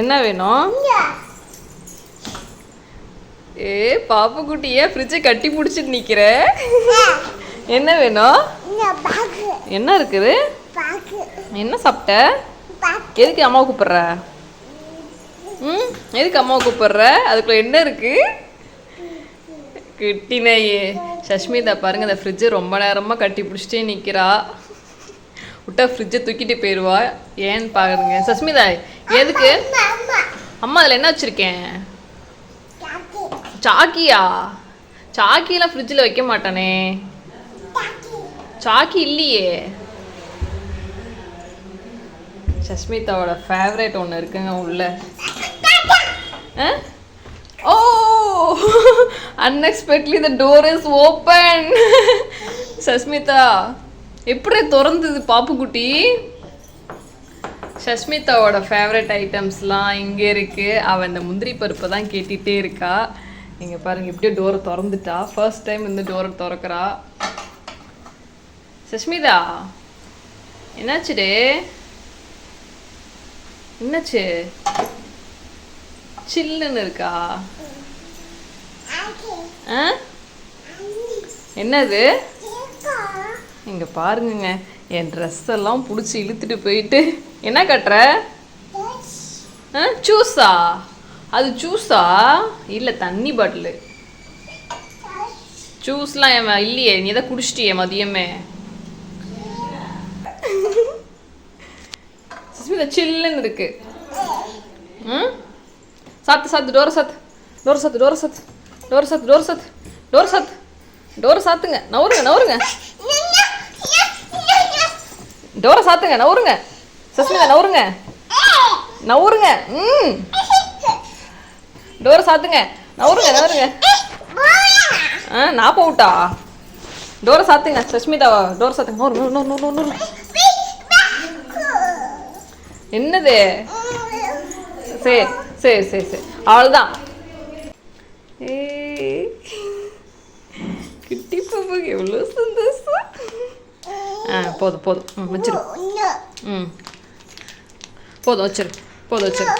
என்ன வேணும்? ஏ பாப்புக்குட்டி ஏன் ஃப்ரிட்ஜை கட்டி பிடிச்சிட்டு நிக்கிற? என்ன வேணும்? என்ன இருக்குது? என்ன சாப்பிட்ட? எதுக்கு அம்மாவை கூப்பிடுற? ம் எதுக்கு அம்மாவை கூப்பிடுற? அதுக்குள்ள என்ன இருக்கு? கிட்டினையே. சஷ்மிதா பாருங்க அந்த ஃப்ரிட்ஜை ரொம்ப நேரமாக கட்டி பிடிச்சிட்டே நிற்கிறா விட்டா ஃப்ரிட்ஜை தூக்கிட்டு போயிடுவா ஏன்னு பாருங்க. சஸ்மிதா எதுக்கு? அம்மா அதில் என்ன வச்சுருக்கேன்? சாக்கியா? சாக்கியெல்லாம் ஃப்ரிட்ஜில் வைக்க மாட்டானே. சாக்கி இல்லையே. சஸ்மிதாவோட ஃபேவரேட் ஒன்று இருக்குங்க உள்ள. ஆ? ஓ! Unexpectedly the door is open Sasmita எப்படி திறந்தது பாப்புக்குட்டி? சஷ்மிதாவோட ஃபேவரட் ஐட்டம்ஸ்லாம் இங்கே இருக்கு. அவள் இந்த முந்திரி பருப்பை தான் கேட்டுகிட்டே இருக்கா. இங்கே பாருங்க எப்படியோ டோரை திறந்துட்டா. ஃபர்ஸ்ட் டைம் இந்த டோரை திறக்கிறா. சஷ்மிதா என்னாச்சுடே என்னாச்சு? சில்லுன்னு இருக்கா? ஆ? என்னது? இங்க பாருங்கங்க. என் ட்ரெஸ் எல்லாம் பிடிச்சி இழுத்துட்டு போயிட்டு. என்ன கட்டுற? ஆ ஜூஸா அது ஜூஸா இல்லை தண்ணி பாட்டிலு. ஜூஸ்லாம் என் இல்லையே நீ தான் குடிச்சிட்டியே மதியமே. சுஸ்மிதா சில்லுன்னு இருக்கு. ம் சாத்து சாத்து டோர சாத்து. டோர சாத்து டோர் சாத்து. டோர் சாத்து டோர் சாத்து. டோர் சாத்து. டோர சாத்துங்க. நவருங்க நவருங்க. டோரை சாத்துங்க நவுருங்க. சஸ்மிதா நவருங்க. நவுருங்க. ம். டோரை சாத்துங்க. நவுருங்க நவருங்க. ஆ நான் போட்டா டோரை சாத்துங்க சஸ்மிதா. டோரை சாத்துங்க நூறு நூறு நூறு நூறு நூறு என்னது? சரி சரி சரி சரி அவ்வளோதான் ஏ கிட்டி பாப்பாக்கு எவ்வளோ சந்தோஷம் ஆ போதும் போதும். ம் வச்சிரு. ம். போதும் வச்சிரு. போதும் வச்சிரு.